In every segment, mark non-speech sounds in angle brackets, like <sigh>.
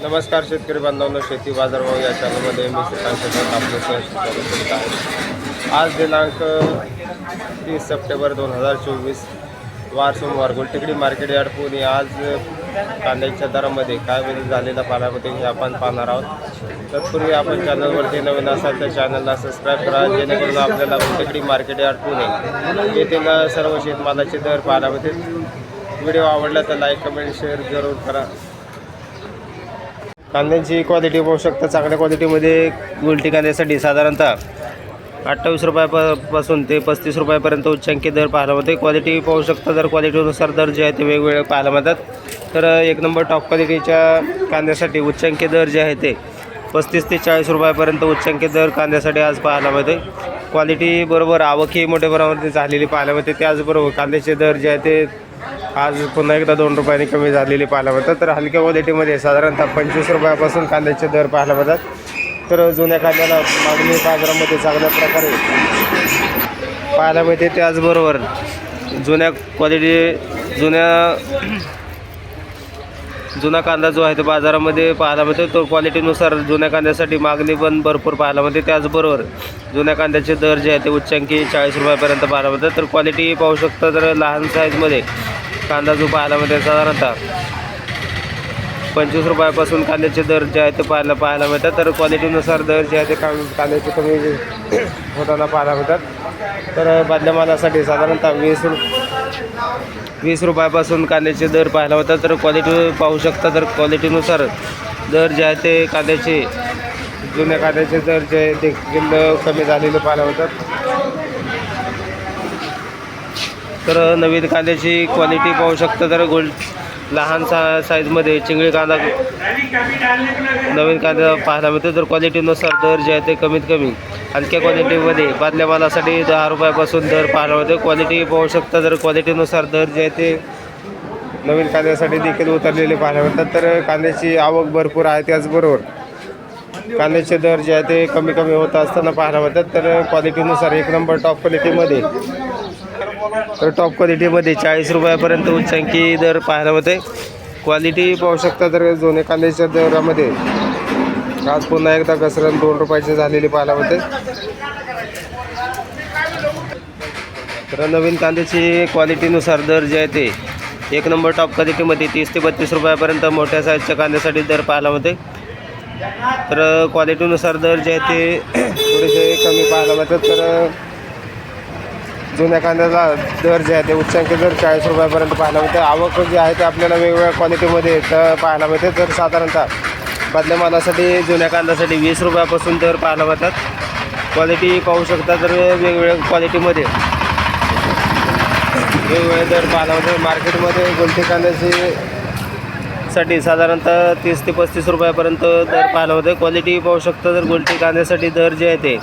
नमस्कार शेतकरी बांधवांनो शेती बाजारभाव या चॅनलमध्ये मी श्रीकांत शेतात आपलं स्वागत करीत आहे. आज दिनांक तीस सप्टेंबर दोन हजार चोवीस वार सोमवार गुलटेकडी मार्केट यार्ड पुणे. आज कांद्याच्या दरामध्ये काय बदल झालेला पाण्यामध्ये हे आपण पाहणार आहोत. तत्पूर्वी आपण चॅनलवरती नवीन असाल तर चॅनलला सबस्क्राईब करा जेणेकरून आपल्याला गुलटेकडी मार्केट यार्ड पुणे येथील सर्व शेतमालाचे दर पाहण्यामध्ये व्हिडिओ आवडला तर लाईक कमेंट शेअर जरूर करा. कांद्यांची क्वालिटी पाहू शकता. चांगल्या क्वालिटीमध्ये गुलटी कांद्यासाठी साधारणतः अठ्ठावीस रुपयापासून ते पस्तीस रुपयापर्यंत उच्चांकी दर पाहायला मिळते. क्वालिटी पाहू शकता जर क्वालिटीनुसार दर जे आहे ते वेगवेगळे पाहायला मिळतात. तर एक नंबर टॉप क्वालिटीच्या कांद्यासाठी उच्चांकी दर जे आहे ते पस्तीस ते चाळीस रुपयापर्यंत उच्चांकी दर कांद्यासाठी आज पाहायला मिळते. क्वालिटी बरोबर आवकही मोठ्या प्रमाणात झालेली पाहायला मिळते. त्याचबरोबर कांद्याचे दर जे आहे ते आज पुन्हा एकदा दोन रुपयांनी कमी झालेली पाहायला मिळतात. तर हलक्या क्वालिटीमध्ये साधारणतः पंचवीस रुपयापासून कांद्याचे दर पाहायला मिळतात. तर जुन्या कांद्याला मागणी बाजारामध्ये चांगल्या प्रकारे पाहायला मिळते. त्याचबरोबर जुन्या क्वालिटी जुन्या जुना कांदा जो आहे तो बाजारामध्ये पाहायला मिळतो. तो क्वालिटीनुसार जुन्या कांद्यासाठी मागणी पण भरपूर पाहायला मिळते. त्याचबरोबर जुन्या कांद्याचे दर जे आहे ते उच्चांकी चाळीस रुपयापर्यंत पाहायला मिळतात. तर क्वालिटी पाहू शकता तर लहान साईजमध्ये कांदा जो पाहायला मिळते साधारणतः पंचवीस रुपयापासून कांद्याचे दर जे आहे ते पाहायला पाहायला मिळतात. तर क्वालिटीनुसार दर जे आहे ते का कांद्याचे कमी होताना पाहायला मिळतात. तर बादल्या मालासाठी साधारणतः वीस वीस रुपयापासून कांद्याचे दर पाहायला मिळतात. तर क्वालिटी पाहू शकता तर क्वालिटीनुसार दर जे आहे ते कांद्याचे जुन्या कांद्याचे दर जे आहे कमी झालेले पाहायला मिळतात. तर नवीन कांद्याची क्वालिटी पाहू शकता. तर गोल्ड लहान सा साईजमध्ये चिंगळी कांदा नवीन कांदा पाहायला मिळतो. तर क्वालिटीनुसार दर जे आहे ते कमीत कमी हलक्या क्वालिटीमध्ये बादल्या मालासाठी दहा रुपयापासून दर पाहायला मिळतो. क्वालिटी पाहू शकता. तर क्वालिटीनुसार दर जे आहे ते नवीन कांद्यासाठी देखील उतरलेले पाहायला मिळतात. तर कांद्याची आवक भरपूर आहे त्याचबरोबर कांद्याचे दर जे आहे ते कमी कमी होत असताना पाहायला मिळतात. तर क्वालिटीनुसार एक नंबर टॉप क्वालिटीमध्ये तर टॉप क्वालिटीमध्ये चाळीस रुपयापर्यंत उच्चांकी दर पाहायला होते क्वालिटी पाहू शकता तर जुने कांद्याच्या दरामध्ये. आज पुन्हा एकदा घसरण दोन रुपयाची झालेली पाहायला होते तर नवीन कांद्याची क्वालिटीनुसार दर जे आहे ते एक नंबर टॉप क्वालिटीमध्ये तीस ते बत्तीस रुपयापर्यंत मोठ्या साईजच्या कांद्यासाठी दर पाहायला होते तर क्वालिटीनुसार दर जे आहे ते थोडेसे कमी पाहायला मिळतात. तर जुन्या कांद्याचा दर जे आहे ते उच्चांकी दर चाळीस रुपयापर्यंत पाहायला मिळते. आवक जे आहे ते आपल्याला वेगवेगळ्या क्वालिटीमध्ये तर पाहायला मिळते. तर साधारणतः बदल्या मालासाठी जुन्या कांद्यासाठी वीस रुपयापासून दर पाहायला मिळतात. क्वालिटी पाहू शकता तर वेगवेगळ्या क्वालिटीमध्ये वेगवेगळे दर पाहायला मिळतात. मार्केटमध्ये गोलटी कांद्याची साठी साधारणतः तीस ते पस्तीस रुपयापर्यंत दर पाहायला होते क्वालिटी पाहू शकता तर गोलटी कांद्यासाठी दर जे आहे ते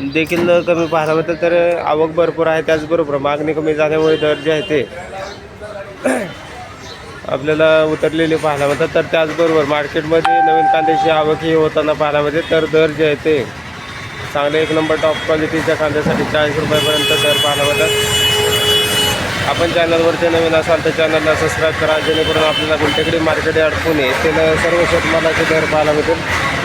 देखील कमी पाहायला मिळतं तर आवक भरपूर आहे. त्याचबरोबर मागणी कमी झाल्यामुळे दर जे आहे ते <clears throat> आपल्याला उतरलेले पाहायला मिळतात तर त्याचबरोबर मार्केटमध्ये नवीन कांद्याची आवकही होताना पाहायला मिळते तर दर जे आहे ते चांगले एक नंबर टॉप क्वालिटीच्या कांद्यासाठी चाळीस रुपयापर्यंत दर पाहायला मिळतात आपण चॅनलवरती नवीन असाल तर चॅनलला सबस्क्राईब करा जेणेकरून आपल्याला गुलटेकडी मार्केट अडकून पुणे सर्व शेतमालाचे दर पाहायला मिळतील